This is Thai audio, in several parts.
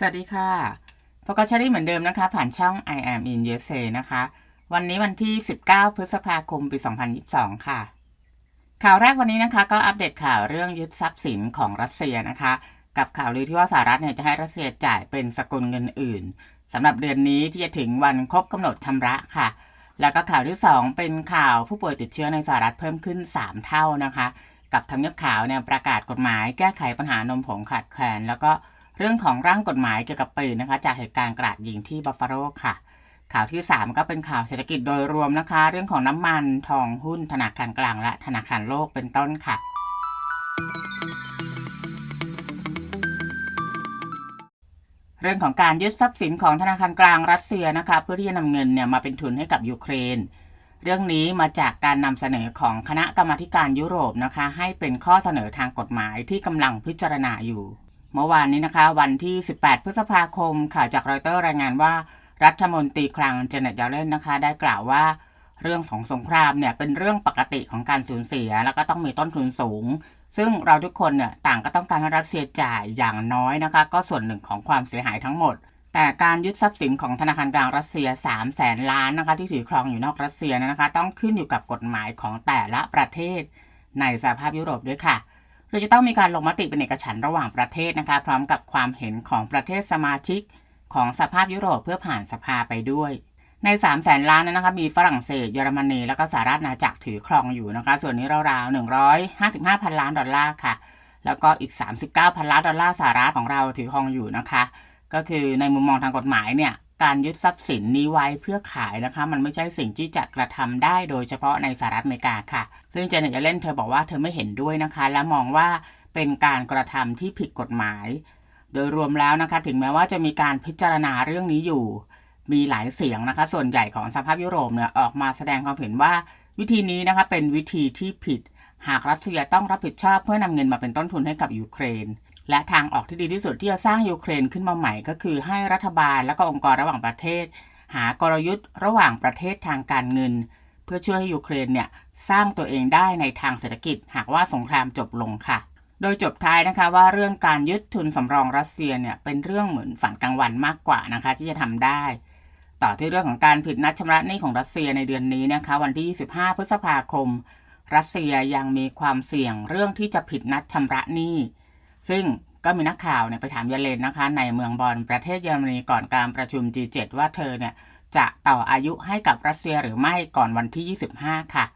สวัสดีค่ะพบกับชอรี่เหมือนเดิมนะคะ ผ่านช่อง I am in USA นะคะ วันนี้วันที่ 19 พฤษภาคม ปี 2022 ค่ะ ข่าวแรกวันนี้นะคะ ก็อัปเดตข่าวเรื่องยึดทรัพย์สินของรัสเซียนะคะ กับข่าวลือที่ว่าสหรัฐเนี่ยจะให้รัสเซียจ่ายเป็นสกุลเงินอื่นสำหรับเดือนนี้ที่จะถึงวันครบกำหนดชำระค่ะ แล้วก็ข่าวที่ 2 เป็นข่าวผู้ป่วยติดเชื้อในสหรัฐเพิ่มขึ้น 3 เท่านะคะ กับทำเนียบขาวเนี่ยประกาศกฎหมายแก้ไขปัญหานมผงขาดแคลนแล้วก็ เรื่องของร่างกฎหมายเกี่ยวกับปืนนะคะ จากเหตุการณ์กราดยิงที่บัฟฟาโลค่ะ ข่าวที่ 3 ก็เป็นข่าวเศรษฐกิจโดยรวมนะคะ เรื่องของน้ำมันทองหุ้นธนาคารกลางและธนาคารโลกเป็นต้นค่ะ เรื่องของการยึดทรัพย์สินของธนาคารกลางรัสเซียนะคะ เพื่อที่จะนำเงินเนี่ยมาเป็นทุนให้กับยูเครนเรื่องนี้มาจากการนำเสนอของคณะกรรมาการยุโรปนะคะ ให้เป็นข้อเสนอทางกฎหมายที่กำลังพิจารณาอยู่ เมื่อวานนี้นะคะ วันที่ 18 พฤษภาคมข่าวจากรอยเตอร์รายงานว่า รัฐมนตรีคลังเจเน็ตยาเลนนะคะ ได้กล่าวว่าเรื่องของสงครามเนี่ยเป็นเรื่องปกติของการสูญเสีย แล้วก็ต้องมีต้นทุนสูง ซึ่งเราทุกคนเนี่ยต่างก็ต้องการให้รัสเซียจ่ายอย่างน้อยนะคะ ก็ส่วนหนึ่งของความเสียหายทั้งหมด แต่การยึดทรัพย์สินของธนาคารกลางรัสเซีย 3 0 0แสนล้านนะคะ ที่ถือครองอยู่นอกรัสเซียนะคะ ต้องขึ้นอยู่กับกฎหมายของแต่ละประเทศ ในสหภาพยุโรปด้วยค่ะ ยจะต้องมีการลงมติเป็นเอกฉันท์ระหว่างประเทศนะคะ พร้อมกับความเห็นของประเทศสมาชิกของสภาพยุโรปเพื่อผ่านสภาไปด้วย ใน 3 0 0แสนล้านนั้นนะคะมีฝรั่งเศสเยอรมนีแล้วก็สหรัฐอาณาจักรถือครองอยู่นะคะ ส่วนนี้ราวๆ155พันล้านดอลลาร์ค่ะ แล้วก็อีก 39พันล้านดอลลาร์สหรัฐของเราถือครองอยู่นะคะ ก็คือในมุมมองทางกฎหมายเนี่ย การยึดทรัพย์สินนี้ไว้เพื่อขายนะคะ มันไม่ใช่สิ่งที่จะกระทำได้โดยเฉพาะในสหรัฐอเมริกาค่ะ ซึ่งเจเน็ตเยเลนเธอบอกว่าเธอไม่เห็นด้วยนะคะ และมองว่าเป็นการกระทำที่ผิดกฎหมาย โดยรวมแล้วนะคะ ถึงแม้ว่าจะมีการพิจารณาเรื่องนี้อยู่ มีหลายเสียงนะคะ ส่วนใหญ่ของสภาพยุโรปเนี่ยออกมาแสดงความเห็นว่า วิธีนี้นะคะเป็นวิธีที่ผิด หากรัสเซียต้องรับผิดชอบเพื่อนำเงินมาเป็นต้นทุนให้กับยูเครน และทางออกที่ดีที่สุดที่จะสร้างยูเครนขึ้นมาใหม่ ก็คือให้รัฐบาลและก็องค์กรระหว่างประเทศ หากลยุทธ์ระหว่างประเทศทางการเงิน เพื่อช่วยให้ยูเครนเนี่ยสร้างตัวเองได้ในทางเศรษฐกิจ หากว่าสงครามจบลงค่ะ โดยจบท้ายนะคะว่าเรื่องการยึดทุนสำรองรัสเซียเนี่ยเป็นเรื่องเหมือนฝันกลางวันมากกว่านะคะที่จะทำได้ ต่อที่เรื่องของการผิดนัดชำระหนี้ของรัสเซียในเดือนนี้นะคะวันที่ 25 พฤษภาคม รัสเซียยังมีความเสี่ยงเรื่องที่จะผิดนัดชำระหนี้ ซึ่งก็มีนักข่าวเนี่ยไปถามเยเลนนะคะ ในเมืองบอนประเทศเยอรมนีก่อนการประชุม G7 ว่าเธอเนี่ยจะต่ออายุให้กับรัสเซียหรือไม่ก่อนวันที่ 25 ค่ะ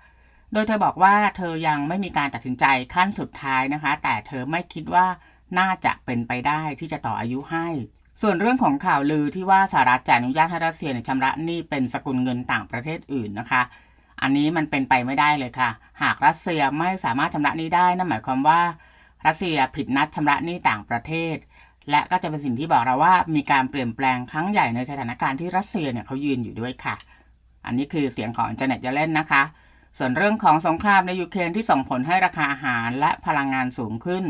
โดยเธอบอกว่าเธอยังไม่มีการตัดสินใจขั้นสุดท้ายนะคะ แต่เธอไม่คิดว่าน่าจะเป็นไปได้ที่จะต่ออายุให้ ส่วนเรื่องของข่าวลือที่ว่าสหรัฐจะอนุญาตให้รัสเซียเนี่ยชำระหนี้เป็นสกุลเงินต่างประเทศอื่นนะคะ อันนี้มันเป็นไปไม่ได้เลยค่ะ หากรัสเซียไม่สามารถชำระหนี้ได้นั่นหมายความว่า รัสเซียผิดนัดชำระหนี้ต่างประเทศ และก็จะเป็นสิ่งที่บอกเราว่ามีการเปลี่ยนแปลงครั้งใหญ่ในสถานการณ์ที่รัสเซียเนี่ยเขายืนอยู่ด้วยค่ะ อันนี้คือเสียงของเจเน็ตเยเลนนะคะ ส่วนเรื่องของสงครามในยูเครนที่ส่งผลให้ราคาอาหารและพลังงานสูงขึ้น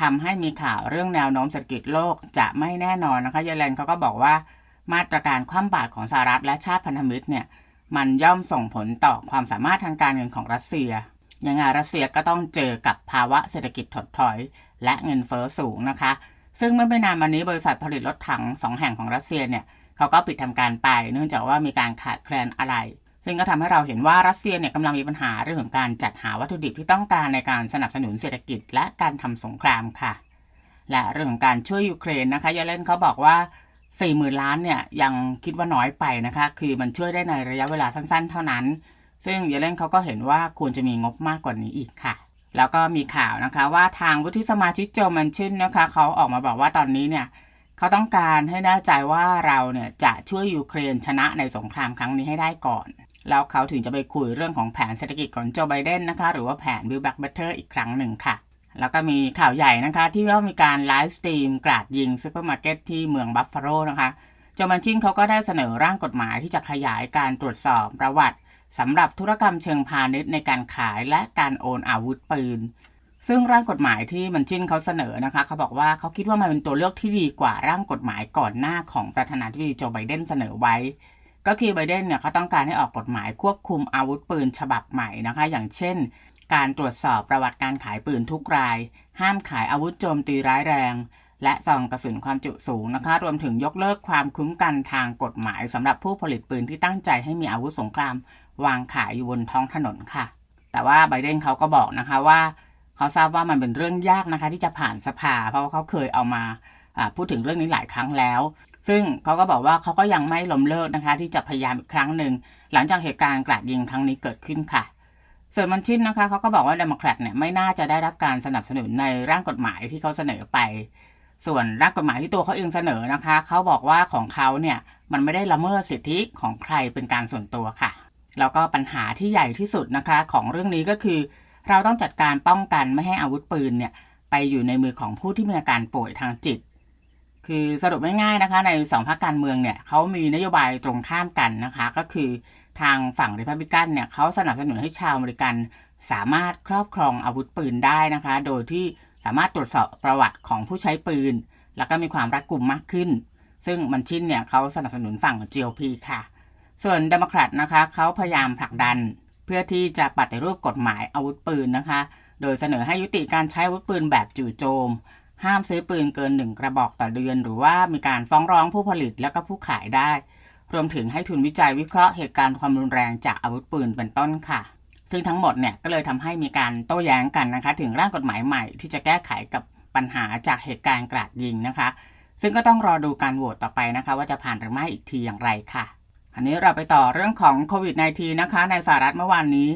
ทำให้มีข่าวเรื่องแนวโน้มเศรษฐกิจโลกจะไม่แน่นอนนะคะเยเลนเขาก็บอกว่ามาตรการคว่ำบาตรของสหรัฐและชาติพันธมิตรเนี่ยมันย่อมส่งผลต่อความสามารถทางการเงินของรัสเซีย ยังไงรัสเซียก็ต้องเจอกับภาวะเศรษฐกิจถดถอย และเงินเฟอ้อสูงนะคะ ซึ่งเมื่อไม่นานมานี้บริษัทผลิตรถถังสองแห่งของรัสเซียเนี่ยเขาก็ปิดทำการไป เนื่องจากว่ามีการขาดแคลนอะไร ซึ่งก็ทำให้เราเห็นว่ารัสเซียเนี่ยกำลังมีปัญหาเรื่องของการจัดหาวัตถุดิบที่ต้องการในการสนับสนุนเศรษฐกิจ และการทำสงครามค่ะ และเรื่องของการช่วยยูเครนนะคะเยเลนเขาบอกว่า4 0,000 ล้านเนี่ยยังคิดว่าน้อยไปนะคะ คือมันช่วยได้ในระยะเวลาสั้นๆ เท่านั้น ซึ่งเยเลนเขาก็เห็นว่าควรจะมีงบมากกว่านี้อีกค่ะ แล้วก็มีข่าวนะคะว่าทางวุฒิสมาชิกโจมันชินนะคะเขาออกมาบอกว่าตอนนี้เนี่ยเขาต้องการให้แน่ใจว่าเราเนี่ยจะช่วยยูเครนชนะในสงครามครั้งนี้ให้ได้ก่อน แล้วเขาถึงจะไปคุยเรื่องของแผนเศรษฐกิจของโจไบเดนนะคะ หรือว่าแผน Build Back Better อีกครั้งหนึ่งค่ะ แล้วก็มีข่าวใหญ่นะคะ ที่ว่ามีการไลฟ์สตรีมกราดยิงซูเปอร์มาร์เก็ตที่เมืองบัฟฟาโลนะคะโจมันชินเขาก็ได้เสนอร่างกฎหมายที่จะขยายการตรวจสอบประวัติ สำหรับธุรกรรมเชิงพาณิชย์ในการขายและการโอนอาวุธปืน ซึ่งร่างกฎหมายที่มันจิ้นเขาเสนอนะคะ เขาบอกว่าเขาคิดว่ามันเป็นตัวเลือกที่ดีกว่าร่างกฎหมายก่อนหน้าของประธานาธิบดีโจไบเดนเสนอไว้ ก็คือไบเดนเนี่ยเขาต้องการให้ออกกฎหมายควบคุมอาวุธปืนฉบับใหม่นะคะ อย่างเช่น การตรวจสอบประวัติการขายปืนทุกราย ห้ามขายอาวุธโจมตีร้ายแรงและซองกระสุนความจุสูงนะคะ รวมถึงยกเลิกความคุ้มกันทางกฎหมายสำหรับผู้ผลิตปืนที่ตั้งใจให้มีอาวุธสงคราม วางขายอยู่บนท้องถนนค่ะ แต่ว่าไบเดนเขาก็บอกนะคะว่า เขาทราบว่ามันเป็นเรื่องยากนะคะ ที่จะผ่านสภา เพราะว่าเขาเคยเอามาพูดถึงเรื่องนี้หลายครั้งแล้ว ซึ่งเขาก็บอกว่าเขาก็ยังไม่ล้มเลิกนะคะ ที่จะพยายามอีกครั้งหนึ่งหลังจากเหตุการณ์กราดยิงครั้งนี้เกิดขึ้นค่ะส่วนมันชินนะคะเขาก็บอกว่าเดโมแครตเนี่ยไม่น่าจะได้รับการสนับสนุนในร่างกฎหมายที่เขาเสนอไป ส่วนร่างกฎหมายที่ตัวเขาเองเสนอนะคะ เขาบอกว่าของเขาเนี่ยมันไม่ได้ละเมิดสิทธิของใครเป็นการส่วนตัวค่ะ แล้วก็ปัญหาที่ใหญ่ที่สุดนะคะของเรื่องนี้ก็คือ เราต้องจัดการป้องกันไม่ให้อาวุธปืนเนี่ยไปอยู่ในมือของผู้ที่มีอาการป่วยทางจิต คือสรุปง่ายๆนะคะ ในสองพรรคการเมืองเนี่ยเขามีนโยบายตรงข้ามกันนะคะ ก็คือทางฝั่งริพับลิกันเนี่ยเขาสนับสนุนให้ชาวอเมริกัน สามารถครอบครองอาวุธปืนได้นะคะ โดยที่สามารถตรวจสอบประวัติของผู้ใช้ปืน แล้วก็มีความรัดกุมมากขึ้น ซึ่งมันชินเนี่ยเขาสนับสนุนฝั่ง GOP ค่ะ ส่วนเดโมแครตนะคะเขาพยายามผลักดัน เพื่อที่จะปฏิรูปกฎหมายอาวุธปืนนะคะ โดยเสนอให้ยุติการใช้อาวุธปืนแบบจู่โจม ห้ามซื้อปืนเกินหนึ่งกระบอกต่อเดือน หรือว่ามีการฟ้องร้องผู้ผลิตแล้วก็ผู้ขายได้ รวมถึงให้ทุนวิจัยวิเคราะห์เหตุการณ์ความรุนแรงจากอาวุธปืนเป็นต้นค่ะ ซึ่งทั้งหมดเนี่ยก็เลยทำให้มีการโต้แย้งกันนะคะ ถึงร่างกฎหมายใหม่ที่จะแก้ไขกับปัญหาจากเหตุการณ์กราดยิงนะคะ ซึ่งก็ต้องรอดูการโหวตต่อไปนะคะ ว่าจะผ่านหรือไม่อีกทีอย่างไรค่ะ อันนี้เราไปต่อเรื่องของโควิด -19 นะคะ ในสหรัฐเมื่อวานนี้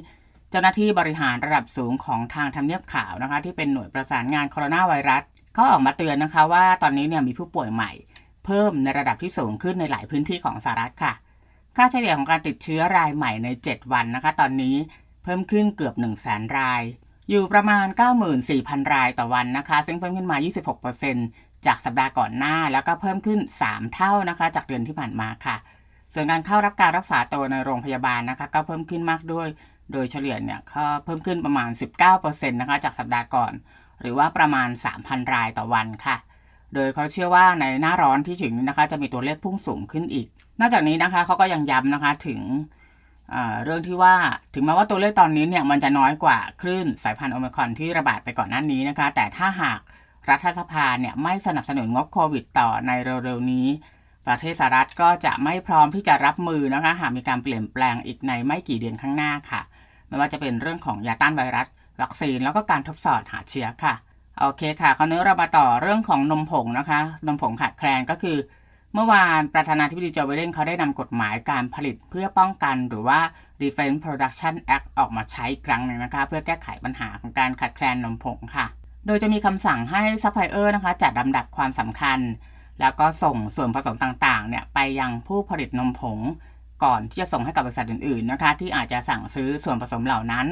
เจ้าหน้าที่บริหารระดับสูงของทางทำเนียบขาวนะคะ ที่เป็นหน่วยประสานงานโคโรนาไวรัสเขาออกมาเตือนนะคะว่าตอนนี้เนี่ยมีผู้ป่วยใหม่ เพิ่มในระดับที่สูงขึ้นในหลายพื้นที่ของสหรัฐค่ะ ค่าเฉลี่ยของการติดเชื้อรายใหม่ใน 7 วันนะคะ ตอนนี้เพิ่มขึ้นเกือบ 1 0 0 0 0แสนราย อยู่ประมาณ 94,000 รายต่อวันนะคะ ซึ่งเพิ่มขึ้นมา 26%จากสัปดาห์ก่อนหน้าแล้วก็เพิ่มขึ้น 3 เท่านะคะ จากเดือนที่ผ่านมาค่ะ ส่วนการเข้ารับการรักษาตัวในโรงพยาบาลนะคะก็เพิ่มขึ้นมากด้วย โดยเฉลี่ยเนี่ยก็เพิ่มขึ้นประมาณ 19%นะคะจากสัปดาห์ก่อน หรือว่าประมาณ 3,000 รายต่อวันค่ะ โดยเขาเชื่อว่าในหน้าร้อนที่ถึงนี้นะคะจะมีตัวเลขพุ่งสูงขึ้นอีก นอกจากนี้นะคะเขาก็ยังย้ำนะคะถึงเรื่องที่ว่าถึงแม้ว่าตัวเลขตอนนี้เนี่ยมันจะน้อยกว่าคลื่นสายพันธุ์โอมิครอนที่ระบาดไปก่อนหน้านี้นะคะ แต่ถ้าหากรัฐสภาเนี่ยไม่สนับสนุนงบโควิดต่อในเร็วๆนี้ ประเทศสหรัฐก็จะไม่พร้อมที่จะรับมือนะคะหากมีการเปลี่ยนแปลงอีกในไม่กี่เดือนข้างหน้าค่ะ ไม่ว่าจะเป็นเรื่องของยาต้านไวรัส วัคซีนแล้วก็การทดสอบหาเชื้อค่ะ โอเคค่ะคราวนี้เรามาต่อเรื่องของนมผงนะคะ นมผงขาดแคลนก็คือ เมื่อวานประธานาธิบดีโจไบเดนเขาได้นำกฎหมายการผลิตเพื่อป้องกันหรือว่า Defense Production Act ออกมาใช้อีกครั้งหนึ่งนะคะ เพื่อแก้ไขปัญหาของการขาดแคลนนมผงค่ะ โดยจะมีคำสั่งให้ซัพพลายเออร์นะคะจัดลำดับความสำคัญ แล้วก็ส่งส่วนผสมต่างๆเนี่ยไปยังผู้ผลิตนมผง ก่อนที่จะส่งให้กับบริษัทอื่นๆนะคะที่อาจจะสั่งซื้อส่วนผสมเหล่านั้น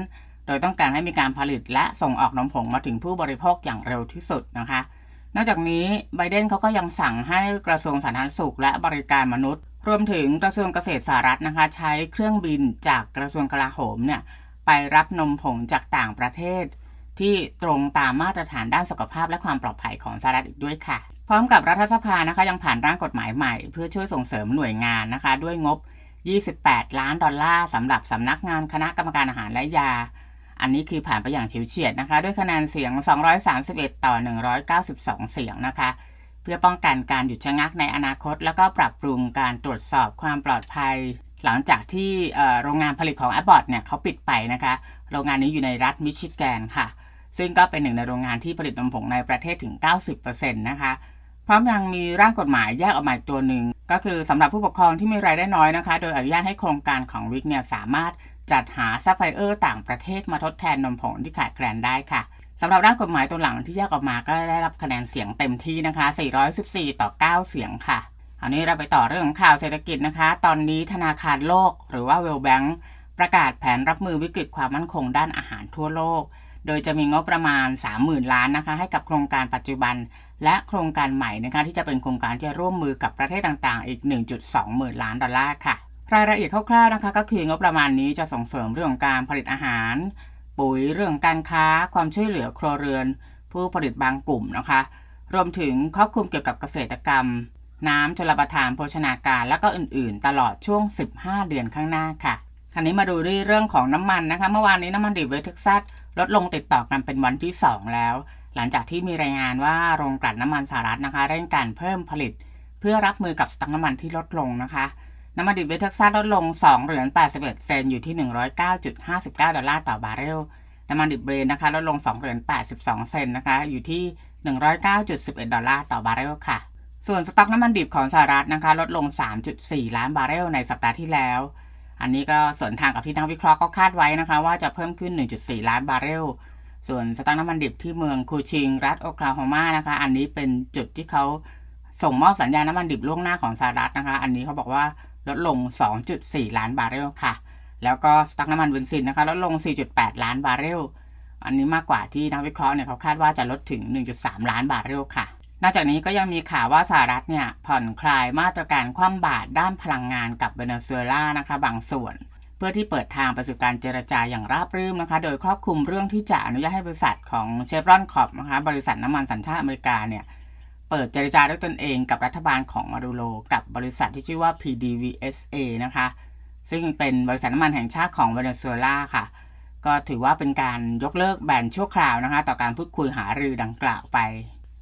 โดยต้องการให้มีการผลิตและส่งออกนมผงมาถึงผู้บริโภคอย่างเร็วที่สุดนะคะ นอกจากนี้ไบเดนเขาก็ยังสั่งให้กระทรวงสาธารณสุขและบริการมนุษย์ รวมถึงกระทรวงเกษตรสหรัฐนะคะ ใช้เครื่องบินจากกระทรวงกลาโหมเนี่ยไปรับนมผงจากต่างประเทศ ที่ตรงตามมาตรฐานด้านสุขภาพและความปลอดภัยของสหรัฐอีกด้วยค่ะ พร้อมกับรัฐสภานะคะยังผ่านร่างกฎหมายใหม่ เพื่อช่วยส่งเสริมหน่วยงานนะคะ ด้วยงบ 28 ล้านดอลลาร์สำหรับสำนักงานคณะกรรมการอาหารและยา อันนี้คือผ่านไปอย่างเฉิวเฉียดนะคะ ด้วยคะแนนเสียง 231 ต่อ 192 เสียงนะคะ เพื่อป้องกันการหยุดชะงักในอนาคต แล้วก็ปรับปรุงการตรวจสอบความปลอดภัย หลังจากที่โรงงานผลิตของ Abbott เนี่ยเขาปิดไปนะคะ โรงงานนี้อยู่ในรัฐมิชิแกนค่ะ ซึ่งก็เป็นหนึ่งในโรงงานที่ผลิตนมผงในประเทศถึง 90%นะคะ พร้อมยังมีร่างกฎหมายแยกออกมาอีกตัวหนึ่ง ก็คือสำหรับผู้ปกครองที่มีรายได้น้อยนะคะ โดยอนุญาตให้โครงการของวิกเนี่ยสามารถจัดหาซัพพลายเออร์ต่างประเทศมาทดแทนนมผงที่ขาดแคลนได้ค่ะสำหรับร่างกฎหมายตัวหลังที่แยกออกมาก็ได้รับคะแนนเสียงเต็มที่นะคะ 414 ต่อ 9 เสียงค่ะอันนี้เราไปต่อเรื่องของข่าวเศรษฐกิจนะคะ ตอนนี้ธนาคารโลกหรือว่า World Bank ประกาศแผนรับมือวิกฤตความมั่นคงด้านอาหารทั่วโลก โดยจะมีงบประมาณ 30,000 ล้านนะคะให้กับโครงการปัจจุบัน และโครงการใหม่นะคะที่จะเป็นโครงการที่ร่วมมือกับประเทศต่างๆ อีก 1.2หมื่นล้านดอลลาร์ค่ะ รายละเอียดคร่าวๆนะคะ ก็คืองบประมาณนี้จะส่งเสริมเรื่องของการผลิตอาหาร ปุ๋ยเรื่องการค้า ความช่วยเหลือครัวเรือน ผู้ผลิตบางกลุ่มนะคะ รวมถึงครอบคลุมเกี่ยวกับเกษตรกรรม น้ำชลประทานโภชนาการและก็อื่นๆ ตลอดช่วง 15 เดือนข้างหน้าค่ะคราวนี้มาดูเรื่องของน้ำมันนะคะ เมื่อวานนี้น้ำมันดิบเวสเท็กซัส ลดลงติดต่อกันเป็นวันที่ 2 แล้ว หลังจากที่มีรายงานว่าโรงกลั่นน้ำมันสหรัฐนะคะเร่งการเพิ่มผลิต เพื่อรับมือกับสต็อกน้ำมันที่ลดลงนะคะ น้ำมันดิบเวสเท็กซัสลดลง 2 เหรียญ81 เซนต์อยู่ที่ 109.59 ดอลลาร์ต่อบาร์เรลน้ำมันดิบเบรนนะคะลดลง 2 เหรียญ82 เซนต์นะคะอยู่ที่ 109.11 ดอลลาร์ต่อบาร์เรลค่ะ ส่วนสต็อกน้ำมันดิบของสหรัฐนะคะลดลง 3.4 ล้านบาร์เรลในสัปดาห์ที่แล้ว อันนี้ก็ส่วนทางกับที่นักวิเคราะห์เขาคาดไว้นะคะ ว่าจะเพิ่มขึ้น 1.4 ล้านบาร์เรล ส่วนสต็อกน้ำมันดิบที่เมืองคูชิง รัฐโอคลาโฮมานะคะ อันนี้เป็นจุดที่เขาส่งมอบสัญญาณน้ำมันดิบล่วงหน้าของสหรัฐนะคะ อันนี้เขาบอกว่าลดลง 2.4 ล้านบาร์เรลค่ะ แล้วก็สต็อกน้ำมันเบนซินนะคะลดลง 4.8 ล้านบาร์เรล อันนี้มากกว่าที่นักวิเคราะห์เนี่ยเขาคาดว่าจะลดถึง 1.3 ล้านบาร์เรลค่ะ นอกจากนี้ก็ยังมีข่าวว่าสหรัฐเนี่ยผ่อนคลายมาตรการคว่ำบาตรด้านพลังงานกับเวเนซุเอลานะคะบางส่วน เพื่อที่เปิดทางไปสู่การเจรจาอย่างราบรื่นนะคะ โดยครอบคลุมเรื่องที่จะอนุญาตให้บริษัทของเชฟรอนคอปนะคะบริษัทน้ำมันสัญชาติอเมริกาเนี่ยเปิดเจรจาด้วยตนเองกับรัฐบาลของมาดูโรกับบริษัทที่ชื่อว่า PDVSA นะคะ ซึ่งเป็นบริษัทน้ำมันแห่งชาติของเวเนซุเอลาค่ะ ก็ถือว่าเป็นการยกเลิกแบนชั่วคราวนะคะ ต่อการพูดคุยหารือดังกล่าวไป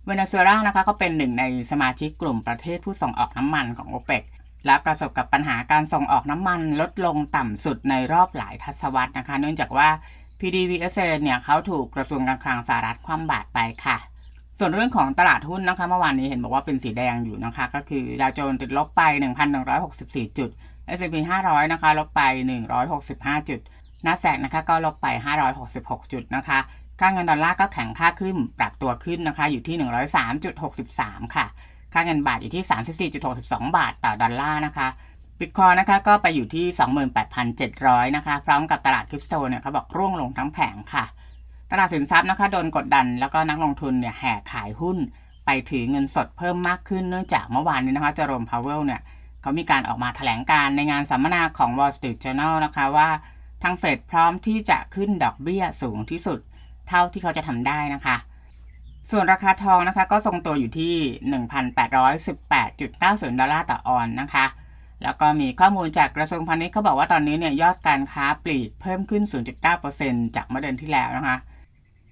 เวเนซุเอลานะคะก็เป็นหนึ่งในสมาชิกกลุ่มประเทศผู้ส่งออกน้ำมันของโอเปกและประสบกับปัญหาการส่งออกน้ำมันลดลงต่ำสุดในรอบหลายทศวรรษนะคะ เนื่องจากว่า PDVSA เนี่ยเขาถูกกระทรวงการคลังสหรัฐคว่ำบาตรไปค่ะ ส่วนเรื่องของตลาดหุ้นนะคะเมื่อวานนี้เห็นบอกว่าเป็นสีแดงอยู่นะคะ ก็คือดาวโจนส์ติดลบไป 1,164 จุด S&P 500 นะคะ ลบไป 165 จุดนัสแสกนะคะก็ลบไป 566 จุดนะคะ ค่าเงินดอลลาร์ก็แข็งค่าขึ้นปรับตัวขึ้นนะคะอยู่ที่ 103.63 ค่ะ ค่าเงินบาทอยู่ที่ 34.62 บาทต่อดอลลาร์นะคะบิตคอยนะคะก็ไปอยู่ที่ 28,700 นะคะ พร้อมกับตลาดคริปโตเนี่ยเขาบอกร่วงลงทั้งแผงค่ะ ตลาดสินทรัพย์นะคะโดนกดดันแล้วก็นักลงทุนเนี่ยแห่ขายหุ้น ไปถือเงินสดเพิ่มมากขึ้นเนื่องจากเมื่อวานนี้นะคะเจอโรมพาวเวลเนี่ยเขามีการออกมาแถลงการในงานสัมมนาของ Wall Street Journal นะคะว่าทางเฟดพร้อมที่จะขึ้นดอกเบี้ยสูงที่สุด เท่าที่เขาจะทำได้นะคะ ส่วนราคาทองนะคะ ก็ทรงตัวอยู่ที่ 1,818.90 ดอลลาร์ต่อออนนะคะ แล้วก็มีข้อมูลจากกระทรวงพาณิชย์เขาบอกว่าตอนนี้เนี่ยยอดการค้าปลีกเพิ่มขึ้น 0.9%จากเมื่อเดือนที่แล้วนะคะ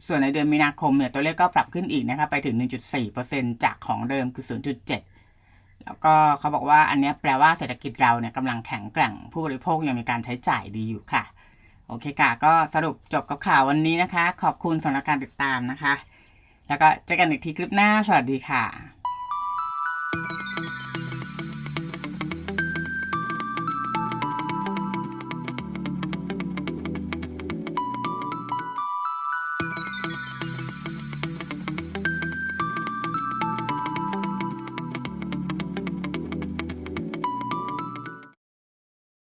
ส่วนในเดือนมีนาคมเนี่ยตัวเลขก็ปรับขึ้นอีกนะคะไปถึง 1.4%จากของเดิมคือ 0.7 แล้วก็เขาบอกว่าอันนี้แปลว่าเศรษฐกิจเราเนี่ยกำลังแข็งแกร่งผู้บริโภคยังมีการใช้จ่ายดีอยู่ค่ะ โอเคค่ะก็สรุปจบกับข่าววันนี้นะคะ ขอบคุณสำหรับการติดตามนะคะ แล้วก็เจอกันอีกทีคลิปหน้า สวัสดีค่ะ